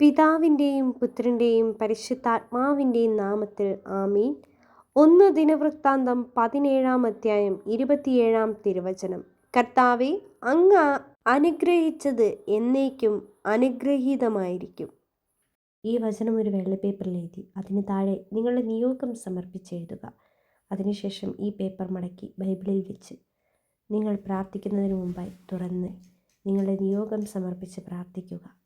പിതാവിന്റെയും പുത്രന്റെയും പരിശുദ്ധാത്മാവിന്റെയും നാമത്തിൽ ആമീൻ. ഒന്ന് ദിനവൃത്താന്തം പതിനേഴാം അധ്യായം ഇരുപത്തിയേഴാം തിരുവചനം. കർത്താവെ അങ്ങ് അനുഗ്രഹിച്ചത് എന്നേക്കും അനുഗ്രഹീതമായിരിക്കും. ഈ വചനം ഒരു വെള്ള പേപ്പറിൽ എഴുതി അതിന് താഴെ നിങ്ങളുടെ നിയോഗം സമർപ്പിച്ചെഴുതുക അതിനുശേഷം ഈ പേപ്പർ മടക്കി ബൈബിളിൽ വെച്ച് നിങ്ങൾ പ്രാർത്ഥിക്കുന്നതിന് മുമ്പായി തുറന്ന് നിങ്ങളുടെ നിയോഗം സമർപ്പിച്ച് പ്രാർത്ഥിക്കുക.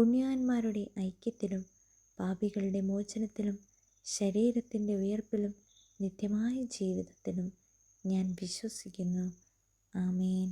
പുണ്യാന്മാരുടെ ഐക്യത്തിലും പാപികളുടെ മോചനത്തിലും ശരീരത്തിന്റെ ഉയർപ്പിലും നിത്യമായ ജീവിതത്തിലും ഞാൻ വിശ്വസിക്കുന്നു. ആമേൻ.